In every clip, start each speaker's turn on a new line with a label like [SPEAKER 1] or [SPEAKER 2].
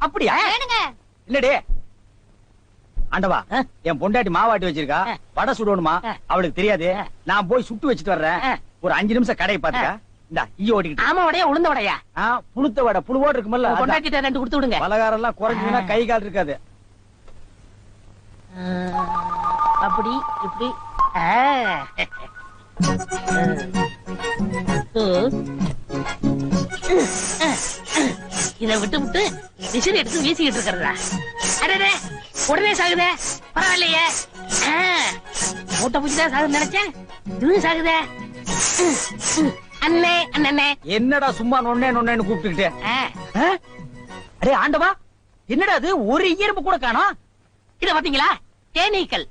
[SPEAKER 1] அப்படியா? இல்லடே. ஆண்டவா. என் பொண்டாட்டி மாவாட்டி வச்சிருக்கா. வடை சுடணுமா. அவளுக்கு தெரியாது. நான் போய் சுட்டு வச்சிட்டு வர்றேன். ஒரு அஞ்சு நிமிஷம் கடையை பாத்துக்க இந்த ஈ ஓட்டிக்கிட்டு
[SPEAKER 2] ஆமா உடைய உளுந்த உடையா?
[SPEAKER 1] ஆ, புழுத்த வடை. புழுவோடு இருக்குமல்ல அதான்.
[SPEAKER 2] கொண்டாட்டிட்ட ரெண்டு கொடுத்து விடுங்க.
[SPEAKER 1] பலகாரம் எல்லாம் கை கால் இருக்காது.
[SPEAKER 2] அப்படி இப்படி. ஆ. இத விட்டு விட்டு விசிறி எடுத்து வீசிக்கிட்டு இருக்கிறதா? அடடே உடனே சாகுதே. பரவாயில்லையே. மூட்டை பூச்சிதான் சாகுது நினைச்சேன். இதுவும் சாகுதே. அண்ணே அண்ணே
[SPEAKER 1] என்னடா சும்மா நொண்ணே நொண்ணேன்னு கூப்பிட்டுக்கிட்டு? அடே ஆண்டவா என்னடா அது ஒரு இயற்பு கூட காணோம்
[SPEAKER 2] இத பாத்தீங்களா தேனீக்கள்.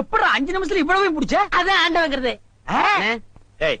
[SPEAKER 1] எப்படா அஞ்சு நிமிஷத்துல இவ்வளவு பிடிச்ச?
[SPEAKER 2] அதான் ஆண்டவங்கிறது.
[SPEAKER 1] ஏய்.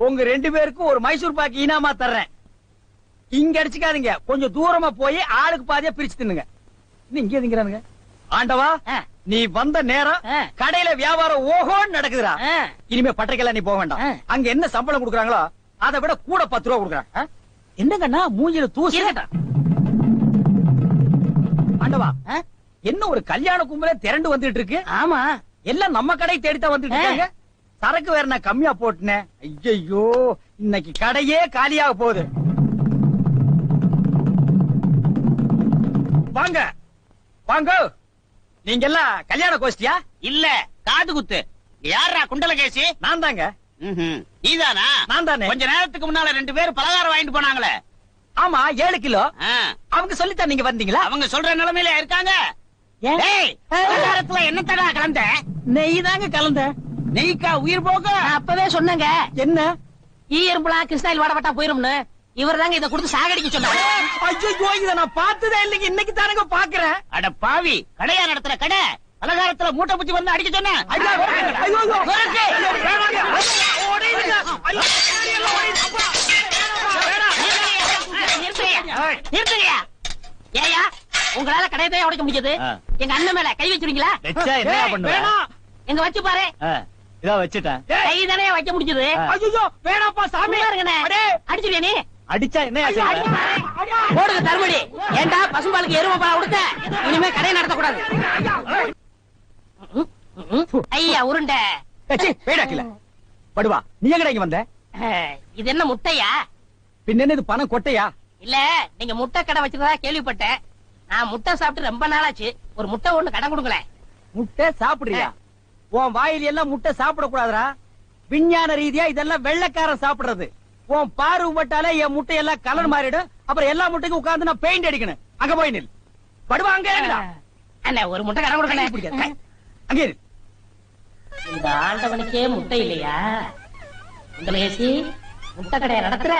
[SPEAKER 1] உங்க ரெண்டு பேருக்கும் ஒரு மைசூர் பாக்கு இனாமா தர்றேன் இங்க அடிச்சுக்காதீங்க கொஞ்சம் தூரமா போய் ஆளுக்கு பாதியா பிரிச்சு தின்னுங்க இங்கே ஆண்டவா. நீ வந்த நேரம். கடையில வியாபாரம் ஓஹோன்னு நடக்குதுடா. இனிமே பட்டறைக்கெல்லாம் நீ போக வேண்டாம். அங்க என்ன சம்பளம் கொடுக்குறாங்களோ அதை விட கூட பத்து ரூபா கொடுக்குறாங்க? என்னங்கண்ணா மூஞ்சில தூசி. ஆண்டவா? என்ன ஒரு கல்யாண கும்பலே திரண்டு வந்துட்டு இருக்கு
[SPEAKER 2] ஆமா
[SPEAKER 1] எல்லாம் நம்ம கடை தேடித்தான் வந்துட்டு. இருக்காங்க சரக்கு வேற நான் கம்மியா போட்டுனேன் ஐயோ இன்னைக்கு கடையே காலியாக போகுது. வாங்க. வாங்க. நீங்க எல்லாம் கல்யாண கோஷ்டியா?
[SPEAKER 3] இல்ல காது குத்து. யாரா குண்டலகேசி
[SPEAKER 1] நான் தாங்க.
[SPEAKER 3] நீதானா?
[SPEAKER 1] நான் தானே.
[SPEAKER 3] கொஞ்ச நேரத்துக்கு முன்னால ரெண்டு பேரும் பலகாரம் வாங்கிட்டு போனாங்களே.
[SPEAKER 1] ஆமா ஏழு கிலோ. அவங்க சொல்லித்தான் நீங்க வந்தீங்களா?
[SPEAKER 3] அவங்க சொல்ற நிலைமையில இருக்காங்க. பலகாரத்துல என்ன தடா கலந்த?
[SPEAKER 1] நெய் தாங்க கலந்த.
[SPEAKER 3] நெய்க்கா உயிர் போக?
[SPEAKER 2] அப்பவே சொன்னேங்க.
[SPEAKER 1] என்ன?
[SPEAKER 2] ஈ எறும்புலாம் கிருஷ்ணாயில் வாடப்பட்டா போயிரும்னு. இவர் தாங்க இதை கொடுத்து சாகடிக்க சொன்னாரு
[SPEAKER 1] ஐயோ இத நான் பார்த்ததே இல்லைங்க. இன்னைக்கு தானங்க பாக்குறேன்
[SPEAKER 3] அட பாவி கடையா நடத்துற கடை? பலகாரத்துல மூட்டை பூச்சி வந்து அடிக்க சொன்னேன்.
[SPEAKER 2] ஏய்யா, உங்களால கடையத்தையே உடைக்க முடிஞ்சது
[SPEAKER 4] ஆ.
[SPEAKER 2] எங்க அண்ணன் மேல கை வச்சிருக்கீங்களா?
[SPEAKER 1] ஏய்.
[SPEAKER 2] எங்க வச்சு பாரு.
[SPEAKER 4] இதா வச்சுட்டேன்.
[SPEAKER 2] கை தானே வைக்க முடிஞ்சது.
[SPEAKER 1] ஐயோ, வேணாம்ப்பா சாமி.
[SPEAKER 2] சும்மா இருங்கண்ணே.
[SPEAKER 1] அடே.
[SPEAKER 2] அடிச்சிருவியா நீ.
[SPEAKER 4] அடிச்சா என்ன.
[SPEAKER 2] போடுங்க தருமடி. ஏண்டா பசும்பாலுக்கு எருமை பால் கொடுத்த? இனிமே கடை நடத்தக்கூடாது. ஐயா உருண்டை.
[SPEAKER 1] ஏய், சீ, வேடா கீழே. படுவா. நீ எங்கடா இங்க வந்த?
[SPEAKER 2] இது என்ன முட்டையா?
[SPEAKER 1] பின்ன என்ன இது பணம் கொட்டையா?
[SPEAKER 2] இல்ல நீங்க முட்டை கடை வச்சிருந்தா கேள்விப்பட்டேன். நான் முட்டை சாப்பிட்டு ரொம்ப நாளாச்சு. ஒரு முட்டை ஒண்ணு கடை கொடுங்களேன்.
[SPEAKER 1] முட்டை சாப்பிடுறியா? உன் வாயில எல்லாம் முட்டை சாப்பிட கூடாதுடா விஞ்ஞான ரீதியா இதெல்லாம் வெள்ளைக்காரன் சாப்பிடுறது. உன் பார்வை பட்டாலே என் முட்டை எல்லாம் கலர் மாறிடும். அப்புறம் எல்லா முட்டைக்கும் உட்கார்ந்து நான் பெயிண்ட் அடிக்கணும். அங்க போய் நில். படுவா அங்க.
[SPEAKER 2] அண்ணே ஒரு முட்டை கடை
[SPEAKER 1] கை பிடிக்காத,
[SPEAKER 2] கொடுக்கணும்.
[SPEAKER 1] அங்கே இரு.
[SPEAKER 2] இந்த ஆண்டவனுக்கே முட்டை இல்லையா? உங்களேசி முட்டை கடையை நடத்துற.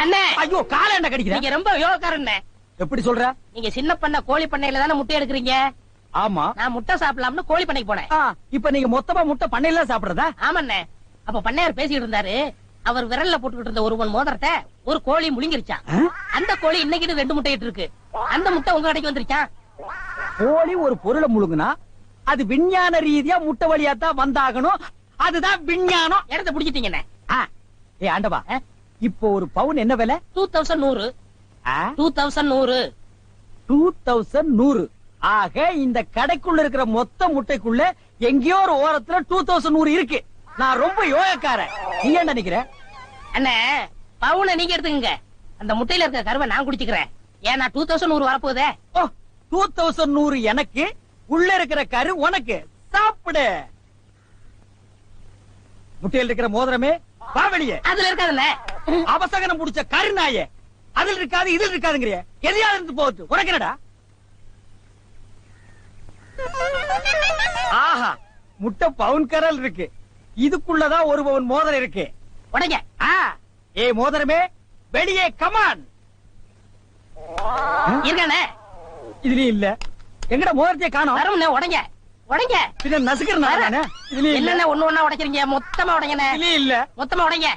[SPEAKER 2] அண்ணே
[SPEAKER 1] ஐயோ கால என்ன கடிக்கிற?
[SPEAKER 2] நீங்க ரொம்ப யோகக்காரண்ணே.
[SPEAKER 1] எப்படி சொல்ற?
[SPEAKER 2] நீங்க சின்ன பண்ண கோழி பண்ணையில தானே முட்டை எடுக்கிறீங்க?
[SPEAKER 1] ஆமா.
[SPEAKER 2] நான் முட்டை சாப்பிடலாம்னு கோழி பண்ணைக்கு போனேன்.
[SPEAKER 1] இப்ப நீங்க மொத்தமா முட்டை பண்ணையில சாப்பிடுறதா?
[SPEAKER 2] ஆமாண்ணே. அப்ப பண்ணையார் பேசிட்டு இருந்தாரு. அவர் விரல்ல போட்டுக்கிட்டு இருந்த ஒருவன் மோதிரத்தை ஒரு கோழி முழுங்கிருச்சான்? அந்த கோழி இன்னைக்கு ரெண்டு முட்டை இருக்கு. அந்த முட்டை உங்க கடைக்கு வந்துருச்சான்
[SPEAKER 1] கோழி ஒரு பொருளை முழுங்குனா அது விஞ்ஞான ரீதியா முட்டை வழியா தான் வந்தாகணும். அதுதான் விஞ்ஞானம்.
[SPEAKER 2] இடத்த பிடிச்சிட்டீங்கண்ணே.
[SPEAKER 1] ஏய் ஆண்டவா இப்போ ஒரு பவுன் என்ன விலை?
[SPEAKER 2] டூ தௌசண்ட் நூறு. டூ தௌசண்ட் நூறு.
[SPEAKER 1] டூ தௌசண்ட் நூறு. ஆக இந்த கடைக்குள்ள இருக்கிற மொத்த முட்டைக்குள்ள எங்கேயோ ஒரு ஓரத்துல டூ தௌசண்ட் நூறு இருக்கு. நான் ரொம்ப யோகக்காரன். நீ என்ன நினைக்கிற?
[SPEAKER 2] அண்ணே பவுனை நீங்க எடுத்துக்கங்க. அந்த முட்டையில இருக்க கருவை நான் குடிச்சுக்கிறேன். ஏன்னா டூ தௌசண்ட் நூறு வரப்போகுதே.
[SPEAKER 1] ஓ டூ தௌசண்ட் நூறு எனக்கு உள்ள இருக்கிற கரு உனக்கு. சாப்பிடு. முட்டையில் இருக்கிற மோதிரமே வா வெளியே.
[SPEAKER 2] அதுல இருக்காதுல்ல
[SPEAKER 1] அவசகனம் புடிச்ச கருநாயே. அதில் இருக்காது இதில் இருக்காதுங்கிறிய. எதையாவது இருந்து போகுது உனக்கு என்னடா? ஆஹா முட்டை பவுன் கரல் இருக்கு. இதுக்குள்ளதான் ஒரு பவுன் மோதிரம் இருக்கு.
[SPEAKER 2] உடைங்க.
[SPEAKER 1] ஏ மோதிரமே வெளியே கமான்
[SPEAKER 2] இருக்கானே
[SPEAKER 1] இதுலயும் இல்ல. எங்கட மோதிரத்தையே காணோம்?
[SPEAKER 2] வரமுண்ணே உடைங்க. உடைங்க.
[SPEAKER 1] பின்ன நசுக்கிறேன் இதுலயும் இல்ல.
[SPEAKER 2] ஒண்ணு ஒண்ணா உடைக்கிறீங்க? மொத்தமா உடைங்கண்ணே.
[SPEAKER 1] இதுலயும் இல்ல.
[SPEAKER 2] மொத்தமா உடைங்க?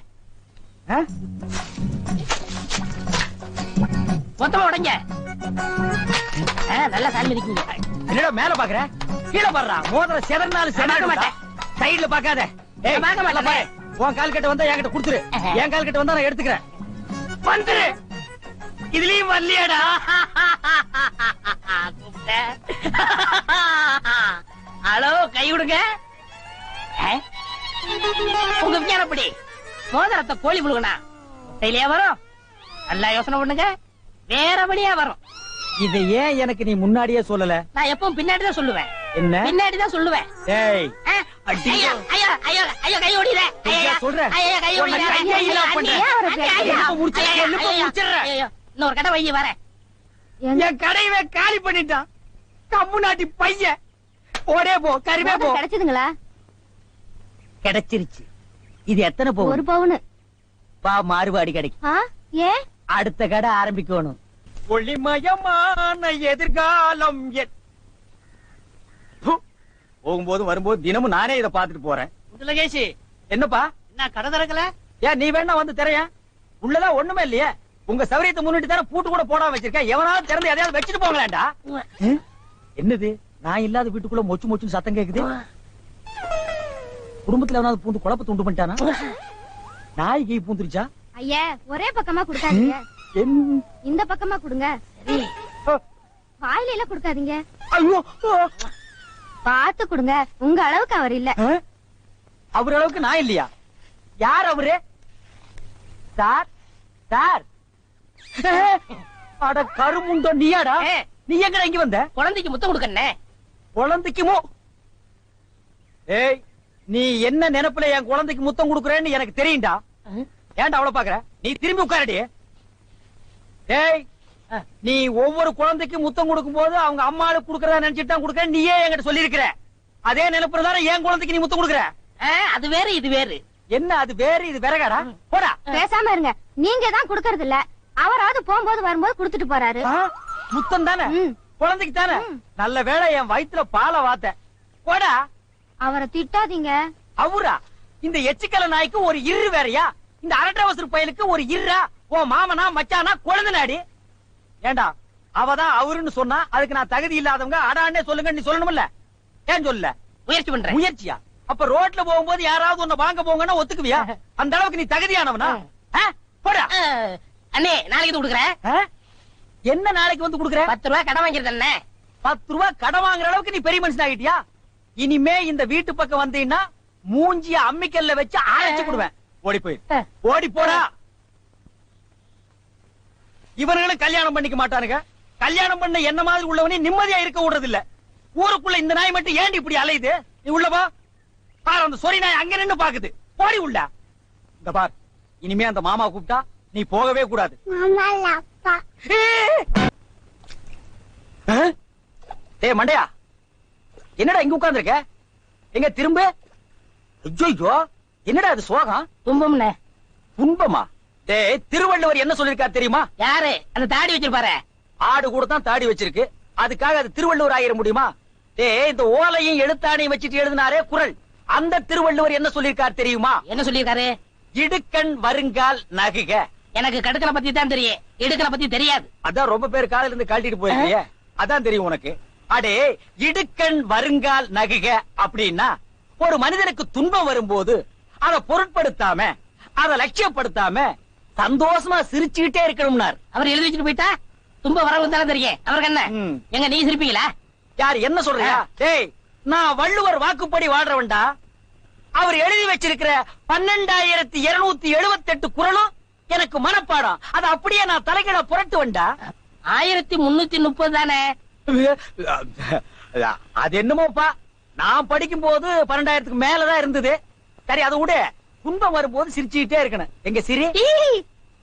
[SPEAKER 2] மொத்தமா உடைங்க. நல்லா சாமி இருக்கீங்க.
[SPEAKER 1] என்னடா மேல பாக்குற? கீழே பாடுறா மோதிரம் செதறினாலும் செதற
[SPEAKER 2] மாட்டேன்.
[SPEAKER 1] சைடுல பாக்காத. ஏய்
[SPEAKER 2] மாட்டேன்.
[SPEAKER 1] உன் கால் கட்ட வந்தா என்கிட்ட கொடுத்துரு. என் கால் கட்ட வந்தா நான் எடுத்துக்கிறேன். வந்துரு. இதுலயும் வரலையாடா.
[SPEAKER 2] ஹலோ கை விடுங்க? உங்க விஞ்ஞானப்படி மோதிரத்தை கோழி முழுகனா? முட்டையிலேயே வரும்? நல்லா யோசனை பண்ணுங்க. வேற வழியா வரும்.
[SPEAKER 1] இதை ஏன் எனக்கு நீ முன்னாடியே சொல்லல?
[SPEAKER 2] நான் எப்பவும் பின்னாடி தான் சொல்லுவேன்.
[SPEAKER 1] என்ன?
[SPEAKER 2] பின்னாடி தான் சொல்லுவேன். ஐயா, ஐயா, ஐயா, ஐயா, கை.
[SPEAKER 1] ஐயா, சொல்றேன்.
[SPEAKER 2] ஐயா, கை
[SPEAKER 1] இல்லா பண்றேன்.
[SPEAKER 2] ஐயா, ஐயா, இன்னொரு கடை வைய வரேன்.
[SPEAKER 1] என் கடையவே காலி பண்ணிட்டான். கம்முனாட்டி பையன். ஓடே போ கருவே போ.
[SPEAKER 5] கிடைச்சதுங்களா?
[SPEAKER 1] கிடைச்சிருச்சு. இது எத்தனை
[SPEAKER 5] ஒரு
[SPEAKER 1] போகும்
[SPEAKER 5] பவுனு.
[SPEAKER 1] பா மாறுபாடி கிடைக்கும்.
[SPEAKER 5] ஆ ஏன்?
[SPEAKER 1] அடுத்த கடை ஆரம்பிக்கணும். ஒளிமயமான எதிர்காலம். போகும்போது வரும்போது தினமும் நானே இதை பார்த்துட்டு போறேன்.
[SPEAKER 3] முதலகேசி
[SPEAKER 1] என்னப்பா?
[SPEAKER 3] என்ன கடை திறக்கல?
[SPEAKER 1] ஏன் நீ வேணா வந்து திரையா உள்ளதான் ஒண்ணுமே இல்லையே. உங்க சௌரியத்தை முன்னிட்டு தானே பூட்டு கூட போடாம வச்சிருக்கேன். எவனாவது திறந்து எதையாவது வச்சுட்டு போங்களேன்டா என்னது? நான் இல்லாத வீட்டுக்குள்ள மொச்சு மொச்சு சத்தம் கேக்குது? குடும்பத்துல எவனாவது பூந்து குழப்பத்தை உண்டு பண்ணிட்டானா? நாய் கை பூந்துருச்சா?
[SPEAKER 5] ஐயா ஒரே பக்கமா கொடுக்காதீங்க. இந்த பக்கமா கொடுங்க. வாயில எல்லாம் கொடுக்காதீங்க. பார்த்து கொடுங்க. உங்க அளவுக்கு அவர் இல்ல?
[SPEAKER 1] அவர் அளவுக்கு நான் இல்லையா? யார் அவரு? Sir sir. அட கருமுண்டோ நீயாடா. நீ எங்கடா இங்க வந்த?
[SPEAKER 2] குழந்தைக்கு முத்தம் கொடுக்கண்ணே
[SPEAKER 1] குழந்தைக்குமோ ஏய் நீ என்ன நினைப்புல என் குழந்தைக்கு முத்தம் கொடுக்கறேன்னு எனக்கு தெரியும்டா. ஏன்டா அவ்வளவு பாக்குற நீ திரும்பி உட்காரடி. ஏய் நீ ஒவ்வொரு குழந்தைக்கும் முத்தம் கொடுக்கும் போது அவங்க அம்மாளுக்கு கொடுக்கறதா நினைச்சிட்டு தான் கொடுக்கற நீயே என்கிட்ட சொல்லியிருக்கிற. அதே நினைப்புல தானே என் குழந்தைக்கு நீ முத்தம் கொடுக்கற.
[SPEAKER 2] அது வேற இது வேறு.
[SPEAKER 1] என்ன அது வேறு இது விறகாடா? போடா.
[SPEAKER 5] பேசாம இருங்க. நீங்க தான் கொடுக்கறது இல்ல அவராவது போகும்போது வரும்போது கொடுத்துட்டு போறாரு.
[SPEAKER 1] முத்தம் தானே. குழந்தைக்கு தானே? நல்ல வேளை என் வயித்துல பாலை வாத்த. போடா.
[SPEAKER 5] அவரை திட்டாதீங்க.
[SPEAKER 1] அவரா இந்த எச்சிக்கல நாய்க்கு ஒரு இரு வேறயா? இந்த அரட்டவசர் பயலுக்கு ஒரு இருரா ஓ மாமனா மச்சானா குழந்தை நாடி ஏண்டா அவதான் அவருன்னு சொன்னா அதுக்கு நான் தகுதி இல்லாதவங்க அடான்னே சொல்லுங்க நீ சொல்லணும்ல ஏன் சொல்லல?
[SPEAKER 2] முயற்சி பண்றேன்.
[SPEAKER 1] முயற்சியா? அப்ப ரோட்ல போகும்போது யாராவது உன்னை வாங்க போங்கன்னா ஒத்துக்குவியா? அந்த அளவுக்கு நீ தகுதியானவனா? போடா.
[SPEAKER 2] அண்ணே நாளைக்கு கொடுக்குறேன்?
[SPEAKER 1] என்ன நாளைக்கு வந்து குடுக்குற?
[SPEAKER 2] பத்து ரூபாய் கடன் வாங்கிருந்தேன் அண்ணே.
[SPEAKER 1] பத்து ரூபாய் கடன் வாங்குற அளவுக்கு நீ பெரிய மனுஷன் ஆகிட்டியா? இனிமே இந்த வீட்டு பக்கம் வந்தீங்கன்னா மூஞ்சிய அம்மிக்கல்ல வச்சு அரைச்சு விடுவேன் ஓடி போய் ஓடி போடா. இவர்களும் கல்யாணம் பண்ணிக்க மாட்டானுங்க. கல்யாணம் பண்ண என்ன மாதிரி உள்ளவனே நிம்மதியா இருக்க விடுறது இல்ல ஊருக்குள்ள இந்த நாய் மட்டும் ஏன்டி இப்படி அலையுது? நீ உள்ள வா பாரு அந்த சொறி நாய் அங்க நின்னு பாக்குது. போடி உள்ள. இந்த பார். இனிமே அந்த மாமா கூப்பிட்டா நீ போகவே கூடாது? டேய் மண்டையா. என்னடா இங்க உட்கார்ந்திருக்க? எங்க திரும்ப? ஐயோ என்னடா அது சோகம்?
[SPEAKER 2] துன்பம்ண்ணே
[SPEAKER 1] துன்பமா? திருவள்ளுவர் என்ன சொல்லிருக்காரு தெரியுமா?
[SPEAKER 2] யாரு? அந்த தாடி வச்சிருப்பாரு.
[SPEAKER 1] ஆடு கூட தான் தாடி வச்சிருக்கு. அதுக்காக அது திருவள்ளுவர் ஆயிர முடியுமா? டேய் இந்த ஓலையும் எழுத்தாணையும் வச்சுட்டு எழுதினாரே குரல். அந்த திருவள்ளுவர் என்ன சொல்லிருக்காரு தெரியுமா?
[SPEAKER 2] என்ன சொல்லியிருக்காரு
[SPEAKER 1] இடுக்கண் வருங்கால் நகுக.
[SPEAKER 2] எனக்கு கடுக்கனை பத்தி தான் தெரியும். இடுக்கனை பத்தி தெரியாது.
[SPEAKER 1] அதான் ரொம்ப பேர் காலையில இருந்து கழட்டிட்டு போயிருக்கீங்க. அதான் தெரியும் உனக்கு. அடே இடுக்கண் வருங்கால் நகுக அப்படின்னா ஒரு மனிதனுக்கு துன்பம் வரும்போது அதை பொருட்படுத்தாம அதை லட்சியப்படுத்தாம சந்தோஷமா சிரிச்சுக்கிட்டே இருக்கணும்னார்.
[SPEAKER 2] அவர் எழுதி வச்சுட்டு போயிட்டா? துன்ப வரவு தானே தெரியும். அவருக்கு என்ன. எங்க நீ சிரிப்பீங்களா?
[SPEAKER 1] யார் என்ன சொல்றியா டேய் நான் வள்ளுவர் வாக்குப்படி வாழ்றவன்டா. அவர் எழுதி வச்சிருக்கிற பன்னெண்டாயிரத்தி இருநூத்தி எழுபத்தி எட்டு குரலும் எனக்கு மனப்பாடம். அது அப்படியே நான் தலைகீழ புரட்டு வண்டா
[SPEAKER 2] ஆயிரத்தி முன்னூத்தி முப்பது தானே?
[SPEAKER 1] அது என்னமோப்பா? நான் படிக்கும் போது பன்னெண்டாயிரத்துக்கு மேலதான் இருந்தது. சரி அதை விட. துன்பம் வரும்போது சிரிச்சுக்கிட்டே இருக்கணும். எங்க சிரி?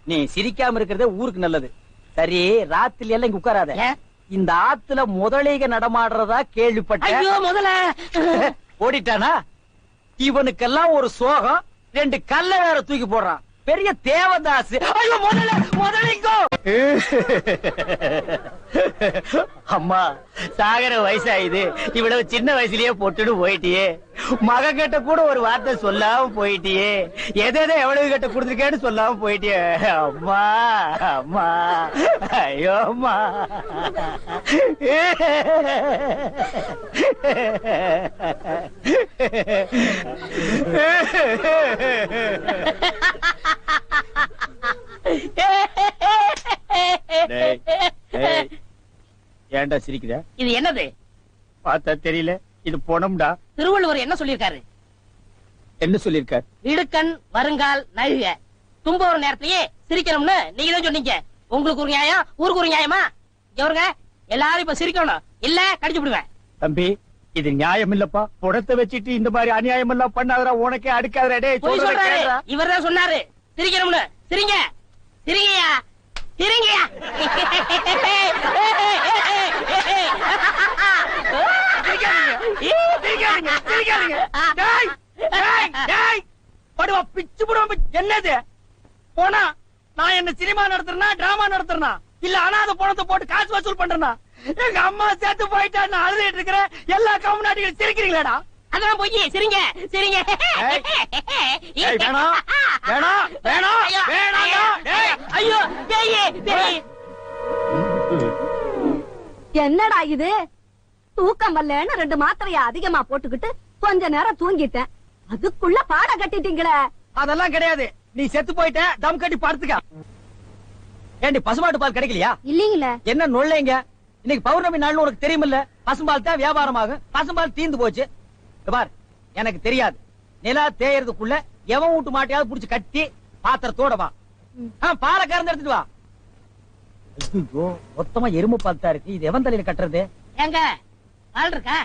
[SPEAKER 1] நீ சிரிக்காம இருக்கிறதே ஊருக்கு நல்லது. சரி ராத்திரி எல்லாம் இங்க உட்காராத? இந்த ஆத்துல முதலைக நடமாடுறதா கேள்விப்பட்டேன்
[SPEAKER 2] ஐயோ முதல்ல
[SPEAKER 1] ஓடிட்டானா? இவனுக்கெல்லாம் ஒரு சோகம் ரெண்டு கல்ல வேற தூக்கி போடுறான். பெரிய தேவதாஸ் ஐயோ முதல்ல முதலிங்கோ அம்மா சாகர வயசாயுது. இவ்வளவு சின்ன வயசுலயே பொட்டுடு போயிட்டியே. மக கிட்ட கூட ஒரு வார்த்தை சொல்லாம போயிட்டியே. எதை எவ்வளவு கிட்ட கொடுத்துருக்கேன்னு சொல்லாம போயிட்டியே. அம்மா அம்மா ஐயோ அம்மா. டேய், ஏன்டா சிரிக்கிற?
[SPEAKER 2] இது என்னது?
[SPEAKER 1] பார்த்தா தெரியல. இது பொணம்டா.
[SPEAKER 2] திருவள்ளுவர் என்ன சொல்லியிருக்காரு?
[SPEAKER 1] என்ன சொல்லிருக்கார்
[SPEAKER 2] இடுக்கண் வருங்கால் நழுக. தும்ப ஒரு நேரத்திலேயே சிரிக்கணும்னு நீங்க தான் சொன்னீங்க. உங்களுக்கு ஒரு நியாயம் ஊருக்கு ஒரு நியாயமா? இங்க வருங்க எல்லாரும் இப்ப சிரிக்கணும். இல்ல கடிச்சு விடுவேன்.
[SPEAKER 1] தம்பி இது நியாயம் இல்லப்பா. புடத்தை வச்சுட்டு இந்த மாதிரி அநியாயம் எல்லாம் பண்ணாதடா உனக்கே அடுக்காதடா. டேய்
[SPEAKER 2] போய்
[SPEAKER 1] சொல்றத
[SPEAKER 2] சொல்றாரு.
[SPEAKER 1] கேளுடா.
[SPEAKER 2] இவர் தான் சொன்னாரு. சிரிக்கணும்னு. சிரிங்க. சிரிங்கயா
[SPEAKER 1] படுவா, பிச்சு புடுவா, பிச்சு. என்னது? போனா நான் என்ன சினிமா நடத்துறேனா டிராமா நடத்துறேனா? இல்ல அனாதை பணத்தை போட்டு காசு வசூல் பண்றேனா? எங்க அம்மா சேர்த்து போயிட்டா நான் அழுதுட்டு இருக்கிறேன். எல்லா கம்நாட்டிகளும் சிரிக்கிறீங்களாடா?
[SPEAKER 2] அதான் போய் சிரிங்க சிரிங்க.
[SPEAKER 1] வேணாம், வேணாம், வேணாம்,
[SPEAKER 2] ஐயோ, பேயே பேயே.
[SPEAKER 5] என்னடா இது? தூக்கம் வரலன்னு ரெண்டு மாத்திரைய அதிகமா போட்டுக்கிட்டு கொஞ்ச நேரம் தூங்கிட்டேன். அதுக்குள்ள பாட கட்டிட்டீங்களே.
[SPEAKER 1] அதெல்லாம் கிடையாது. நீ செத்து போயிட்ட தம் கட்டி படுத்துக்க. ஏண்டி பசுமாட்டு பால் கிடைக்கலையா?
[SPEAKER 5] இல்லீங்களே.
[SPEAKER 1] என்ன நொல்லைங்க? இன்னைக்கு பௌர்ணமி நாள்னு உனக்கு தெரியுமில்ல? பசும்பால் தான் வியாபாரமாகும் பசும்பால் தீந்து போச்சு. பார் எனக்கு தெரியாது. நிலா தேயறதுக்குள்ள எவன் வீட்டு மாட்டையாவது புடிச்சு கட்டி பாத்திரத்தோட வா. பாலை கறந்து எடுத்துட்டு வா. ஐயோ மொத்தமா எருமை பால் தான் இருக்கு. இது எவன் தலையில கட்டுறது?
[SPEAKER 2] ஏங்க பால் இருக்கா?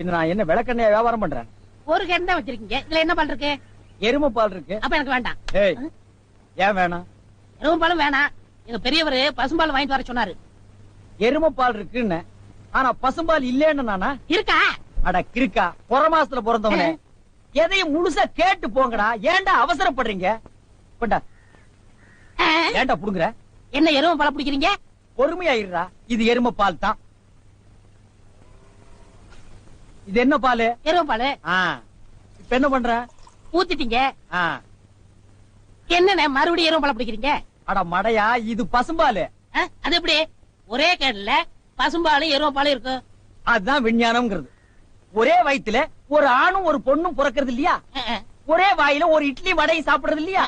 [SPEAKER 1] இது நான் என்ன விளக்கெண்ணையா வியாபாரம் பண்றேன்?
[SPEAKER 2] ஒரு கேன் தான் வச்சிருக்கீங்க. இதுல என்ன பால் இருக்கு?
[SPEAKER 1] எருமை பால் இருக்கு.
[SPEAKER 2] அப்ப எனக்கு வேண்டாம்.
[SPEAKER 1] ஏய் ஏன் வேணாம்?
[SPEAKER 2] எருமை பாலும் வேணாம். எங்க பெரியவர் பசும்பால் வாங்கிட்டு வர சொன்னாரு.
[SPEAKER 1] எருமை பால் இருக்குன்னு. ஆனா பசும்பால் இல்லேன்னு நானா?
[SPEAKER 2] இருக்கா?
[SPEAKER 1] அட கிறுக்கா. புற மாசத்துல பிறந்தவனே. எதையும் முழுசா கேட்டு போங்கடா. ஏன்டா அவசரப்படுறீங்க? கொண்டா ஏன்டா புடுங்குற?
[SPEAKER 2] என்ன எருமை பாலை பிடிக்கிறீங்க?
[SPEAKER 1] பொறுமையா இருடா இது எருமை பால் தான். இது என்ன பால்?
[SPEAKER 2] எருமை பால்.
[SPEAKER 1] இப்ப என்ன பண்ற?
[SPEAKER 2] ஊத்திட்டீங்க.
[SPEAKER 1] ஆ,
[SPEAKER 2] என்னண்ணே மறுபடியும் எருமை பாலை பிடிக்கிறீங்க?
[SPEAKER 1] அட மடையா இது பசும்பால்.
[SPEAKER 2] அது எப்படி? ஒரே கேன்ல பசும்பாலும் எருமை பாலும் இருக்கும்
[SPEAKER 1] அதுதான் விஞ்ஞானம்ங்கிறது. ஒரே வயித்துல ஒரு ஆணும் ஒரு பொண்ணும் பிறக்கிறது இல்லையா? ஒரே வாயில ஒரு இட்லி வடையும் சாப்பிடுறது இல்லையா.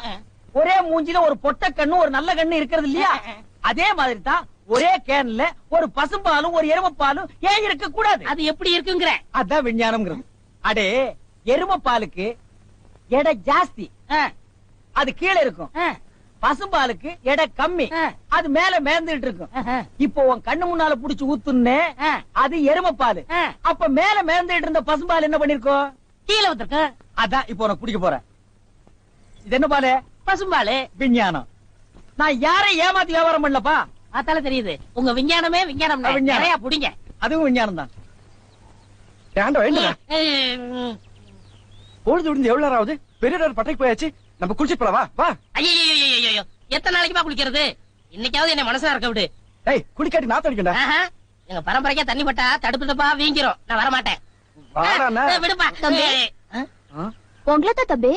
[SPEAKER 1] ஒரே மூஞ்சில ஒரு பொட்ட கண்ணு ஒரு நல்ல கண்ணு இருக்கிறது இல்லையா? அதே மாதிரி தான் ஒரே கேன்ல ஒரு பசும்பாலும் ஒரு எருமைப்பாலும் ஏன் இருக்க கூடாது
[SPEAKER 2] அது எப்படி இருக்குங்கிற?
[SPEAKER 1] அதான் விஞ்ஞானம்ங்கிறது. அடே எருமைப்பாலுக்கு எடை ஜாஸ்தி. அது கீழே இருக்கும். பசும்பாலுக்கு எடை கம்மி. அது மேல மேந்துட்டு இருக்கும். இப்போ உன் கண்ணு முன்னால புடிச்சு ஊத்துனே
[SPEAKER 2] ஆ,
[SPEAKER 1] அது எருமைப்பாலு. அப்ப மேல மேந்துட்டு இருந்த பசும்பால் என்ன பண்ணிருக்கோம்?
[SPEAKER 2] கீழே ஊத்திருக்கோம்
[SPEAKER 1] அதான் இப்போ உனக்கு குடிக்க போறேன். இது என்ன பாலு?
[SPEAKER 2] பசும்பாலு.
[SPEAKER 1] விஞ்ஞானம். நான் யாரை ஏமாத்தி வியாபாரம் பண்ணலப்பா.
[SPEAKER 2] பார்த்தாலே தெரியுது. உங்க விஞ்ஞானமே விஞ்ஞானம். நிறைய புடிங்க.
[SPEAKER 1] அதுவும் விஞ்ஞானம் தான்.
[SPEAKER 4] பொழுது விடுந்து எவ்வளவு நேரம் ஆகுது? பெரிய பட்டைக்கு போயாச்சு. நம்ம குளிச்சு போலாம். வா
[SPEAKER 2] ஐயையையையையோ, எத்தனை நாளைக்குமா குளிக்கிறது? இன்னைக்காவது என்ன மனசா இருக்க விடு.
[SPEAKER 4] ஏய் குளிக்காட்டி நாத்தம் அடிக்கண்டா?
[SPEAKER 2] ஆஹா, எங்க பரம்பரைக்கா தண்ணி பட்டா தடுப்பு தப்பா வீங்கிரும். நான் வர மாட்டேன் விடுப்பா.
[SPEAKER 5] தம்பி. உங்களை தம்பி.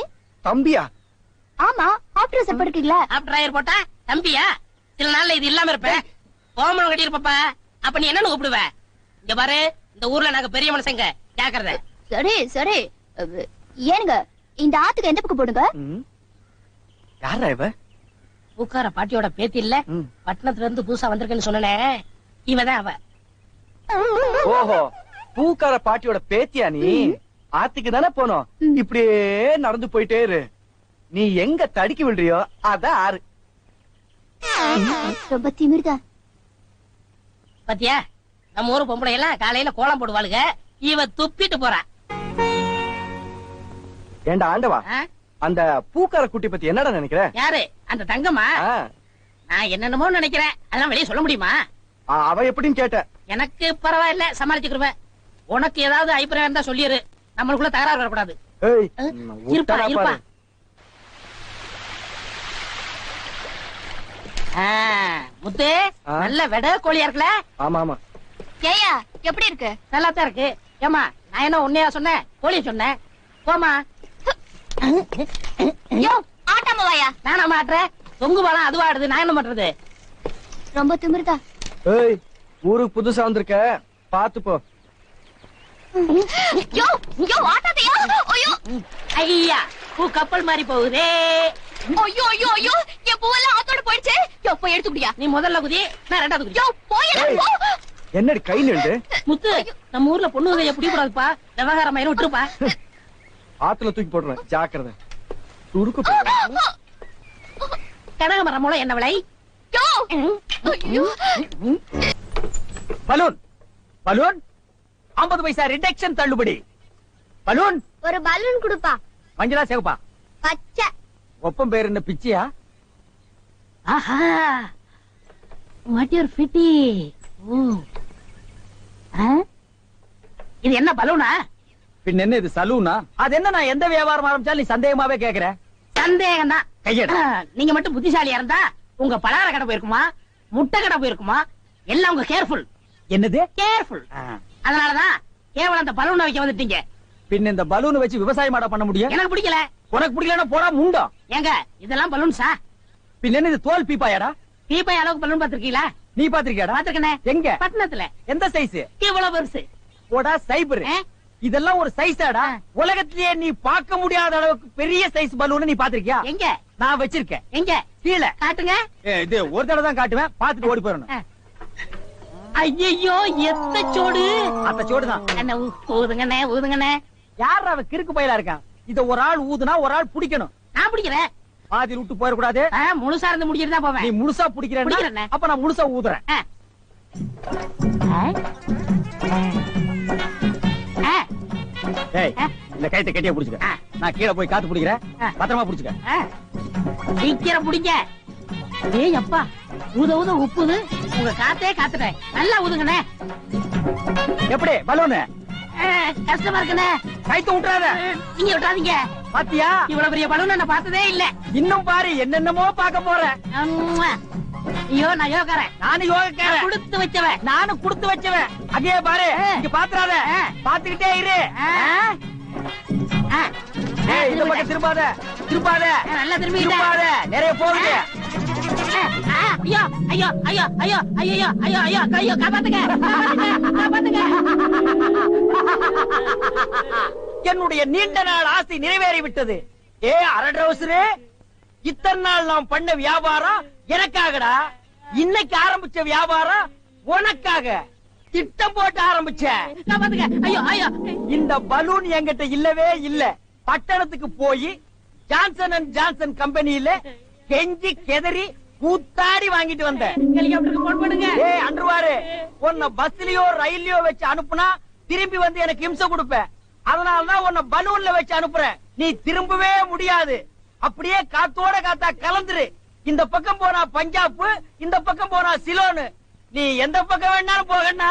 [SPEAKER 4] தம்பியா?
[SPEAKER 5] ஆமா ஆப்டர் செட் இருக்கீங்களா
[SPEAKER 2] ஆப் டிரைவர் போட்டா தம்பியா? சில நாள்ல இது இல்லாம இருப்ப. கோமணம் கட்டியிருப்பப்பா அப்ப நீ என்னன்னு கூப்பிடுவ? இங்க பாரு இந்த ஊர்ல நாங்க பெரிய மனுஷங்க. ஜாக்கிரதை.
[SPEAKER 5] சரி சரி. ஏனுங்க இந்த ஆத்துக்கு எந்த பக்கம் போடுங்க.
[SPEAKER 4] யாரா இவ?
[SPEAKER 2] பூக்கார பாட்டியோட பேத்தி இல்ல. பட்டணத்துல இருந்து புதுசா வந்திருக்கேன்னு சொன்னனே. இவதான் அவ.
[SPEAKER 4] ஓஹோ பூக்கார பாட்டியோட பேத்தியா நீ? ஆத்துக்கு தானே போனோம். இப்படியே நடந்து போயிட்டே இரு. நீ எங்க தடுக்கி விடுறியோ அதான் ஆறு.
[SPEAKER 6] ரொம்ப திமிர்தா
[SPEAKER 2] பாத்தியா? நம்ம ஊரு பொம்பளை எல்லாம் காலையில கோலம் போடுவாளுங்க இவ துப்பிட்டு போறா.
[SPEAKER 4] ஏண்டா ஆண்டவா?
[SPEAKER 2] ஆ?
[SPEAKER 4] அந்த பூக்கார குட்டி பத்தி என்னடா நினைக்கிற?
[SPEAKER 2] யாரு? அந்த தங்கம்மா?
[SPEAKER 4] ஆ,
[SPEAKER 2] நான் என்னென்னமோ நினைக்கிறேன். அதெல்லாம் வெளியே சொல்ல முடியுமா?
[SPEAKER 4] ஆ, அவ எப்படின்னு கேட்ட
[SPEAKER 2] எனக்கு பரவாயில்ல சமாளிச்சுக்கிருவேன். உனக்கு ஏதாவது அபிப்பிராயம் இருந்தா சொல்லிரு. நம்மளுக்குள்ள தகராறு வரக்கூடாது.
[SPEAKER 4] ஏய்
[SPEAKER 2] ஆ?
[SPEAKER 4] ம்,
[SPEAKER 2] இருப்பா இருப்பா.
[SPEAKER 4] பாரு.
[SPEAKER 2] ஆ, முத்து? நல்ல வெட கோழியா இருக்குல்ல?
[SPEAKER 4] ஆமா ஆமா.
[SPEAKER 6] ஏயா எப்படி இருக்கு?
[SPEAKER 2] நல்லா தான் இருக்கு. ஏமா நான் என்ன உன்னையா சொன்னேன்? கோழிய சொன்னேன்? போமா
[SPEAKER 6] யோ ஆட்டாம வாயா.
[SPEAKER 2] நானா மாட்டுறேன் தொங்கு பாலம் அதுவா ஆடுது. நான் என்ன பண்றது?
[SPEAKER 6] ரொம்ப திமிர்தா.
[SPEAKER 4] ஏய் ஊருக்கு புதுசா வந்திருக்க. பாத்து போ.
[SPEAKER 6] யோ யோ ஆட்டாதையா. ஐயோ.
[SPEAKER 2] ஐயா பூ கப்பல் மாதிரி போகுதே.
[SPEAKER 6] ஐயோ ஐயோ ஐயோ என் பூவெல்லாம் ஆத்தோட போயிடுச்சு. யோ போய் எடுத்து
[SPEAKER 2] நீ முதல்ல குதி நான் ரெண்டாவது குதி.
[SPEAKER 6] யோ போய்
[SPEAKER 4] என்னடி கை
[SPEAKER 2] முத்து நம்ம ஊர்ல பொண்ணு உதவிய பிடிக்க கூடாதுப்பா விவகாரம் ஆயிரம் விட்டுருப்பா.
[SPEAKER 4] ஆத்துல தூக்கி போடுறேன். ஜாக்கிரதை. துருக்கு.
[SPEAKER 2] கனகமரம் மூலம் என்ன விலை?
[SPEAKER 6] யோ. ஐயோ.
[SPEAKER 1] பலூன். பலூன். 50 பைசா ரிடக்ஷன் தள்ளுபடி. பலூன்.
[SPEAKER 6] ஒரு பலூன் கொடுப்பா.
[SPEAKER 1] மஞ்சளா சிவப்பா
[SPEAKER 6] பச்சை.
[SPEAKER 1] ஒப்பம் என்ன பிச்சியா?
[SPEAKER 2] ஆஹா. வாட் யூர் ஃபிட்டி இது என்ன பலூனா?
[SPEAKER 1] பின் என்ன இது சலூனா? அது என்ன நான் எந்த வியாபாரம் ஆரம்பிச்சாலும் நீ சந்தேகமாவே கேக்குற?
[SPEAKER 2] சந்தேகம் தான்
[SPEAKER 1] கையெடு
[SPEAKER 2] நீங்க மட்டும் புத்திசாலியா இருந்தா உங்க பலகார கடை போயிருக்குமா? முட்டை கடை போயிருக்குமா? எல்லாம் உங்க கேர்ஃபுல்
[SPEAKER 1] என்னது?
[SPEAKER 2] கேர்ஃபுல். அதனாலதான் கேவலம் அந்த பலூனை வைக்க வந்துட்டீங்க.
[SPEAKER 1] பின் இந்த பலூனை வச்சு விவசாயம் பண்ண முடியும்?
[SPEAKER 2] எனக்கு பிடிக்கல.
[SPEAKER 1] உனக்கு பிடிக்கலன்னா போடா முண்டம்
[SPEAKER 2] ஏங்க இதெல்லாம் பலூன்ஸா?
[SPEAKER 1] பின் என்ன இது தோல் பீப்பாயாடா?
[SPEAKER 2] தீபாய் அளவுக்கு பலூன் பாத்திருக்கீங்களா
[SPEAKER 1] நீ பாத்திருக்கியாடா
[SPEAKER 2] பாத்திருக்கனே
[SPEAKER 1] எங்க?
[SPEAKER 2] பட்டணத்துல.
[SPEAKER 1] எந்த சைஸ்
[SPEAKER 2] இவ்வளவு பெருசு.
[SPEAKER 1] போடா சைபர்? இதெல்லாம் ஒரு சைஸாடா. உலகத்திலேயே நீ பார்க்க முடியாத அளவுக்கு பெரிய சைஸ் பலூன் நீ பாத்திருக்கியா
[SPEAKER 2] எங்க?
[SPEAKER 1] நான் வச்சிருக்கேன்.
[SPEAKER 2] எங்க?
[SPEAKER 1] கீழே.
[SPEAKER 2] காட்டுங்க.
[SPEAKER 1] இது ஒரு தடவை தான் காட்டுவேன். பாத்துட்டு ஓடி போயிடணும்.
[SPEAKER 2] ஐயோ எத்த சோடு?
[SPEAKER 1] அந்த சோடுதான்.
[SPEAKER 2] ஊ- ஊதுங்கண்ணே ஊதுங்கண்ணே.
[SPEAKER 1] யார் அவ கிறுக்கு பயிலா இருக்கான்? இத ஒரு ஆள் ஊதுனா ஒரு ஆள் பிடிக்கணும்.
[SPEAKER 2] நான் பிடிக்கிறேன்.
[SPEAKER 1] பாதி விட்டு போயிடக்கூடாது.
[SPEAKER 2] முழுசா இருந்து முடிச்சிட்டு தான்
[SPEAKER 1] நீ
[SPEAKER 2] போவேன்
[SPEAKER 1] முழுசா
[SPEAKER 2] பிடிக்கிறேனே.
[SPEAKER 1] அப்ப நான் முழுசா ஊதுறேன். இந்த கைத்தை கட்டியா புடிச்சுக்க. நான் கீழே போய் காத்து பிடிக்கிறேன். பத்திரமா புடிச்சுக்க.
[SPEAKER 2] சீக்கிரம் பிடிங்க. ஏய் அப்பா ஊத ஊத உப்புது உங்க காத்தே காத்துட்டேன். நல்லா ஊதுங்கண்ணே.
[SPEAKER 1] எப்படி பலூனு?
[SPEAKER 2] கஷ்டமா இருக்குண்ணே.
[SPEAKER 1] கைத்த விட்டுறாத.
[SPEAKER 2] நீங்க விட்டாதீங்க
[SPEAKER 1] பாத்தியா?
[SPEAKER 2] இவ்வளவு பெரிய பலூன் நான் பார்த்ததே இல்ல.
[SPEAKER 1] இன்னும் பாரு என்னென்னமோ பார்க்க போறேன்.
[SPEAKER 2] ஐயோ நான் யோகாரன்.
[SPEAKER 1] நானும் யோகக்காரன்.
[SPEAKER 2] கொடுத்து வச்சவன்.
[SPEAKER 1] நானும் கொடுத்து வச்சவன். அங்கே பாரு. இங்க பாத்துறாத. பாத்துக்கிட்டே இரு. இந்த பக்கம் திரும்பாத. திரும்பாத.
[SPEAKER 2] நல்லா.
[SPEAKER 1] திரும்பாத. நிறைய போகுது.
[SPEAKER 2] ஐயோ ஐயோ ஐயோ ஐயோ ஐயோ ஐயோ ஐயோ ஐயோ காப்பாத்துங்க காப்பாத்துங்க, காப்பாத்துங்க.
[SPEAKER 1] என்னுடைய நீண்ட நாள் ஆசை நிறைவேறி விட்டது ஏ அரட்ரவுசரு இத்தனை நாள் நாம் பண்ண வியாபாரம் எனக்காகடா. இன்னைக்கு ஆரம்பிச்ச வியாபாரம் உனக்காக. திட்டம் போட்டு
[SPEAKER 2] ஐயோ.
[SPEAKER 1] இந்த பலூன் என்கிட்ட இல்லவே இல்ல. பட்டணத்துக்கு போய் ஜான்சன் அண்ட் ஜான்சன் கம்பெனியில கெஞ்சி கெதறி கூத்தாடி வாங்கிட்டு வந்தேன் ஏய் அன்றுவாரு உன்னை பஸ்லயோ ரயில்லயோ வச்சு அனுப்புனா திரும்பி வந்து எனக்கு இம்சை கொடுப்ப. அதனாலதான் உன்னை பலூன்ல வச்சு அனுப்புறேன். நீ திரும்பவே முடியாது. அப்படியே காத்தோட காத்தா கலந்துரு. இந்த பக்கம் போனா பஞ்சாப் இந்த பக்கம் போனா சிலோனு. நீ எந்த பக்கம் வேணாலும் போகன்னா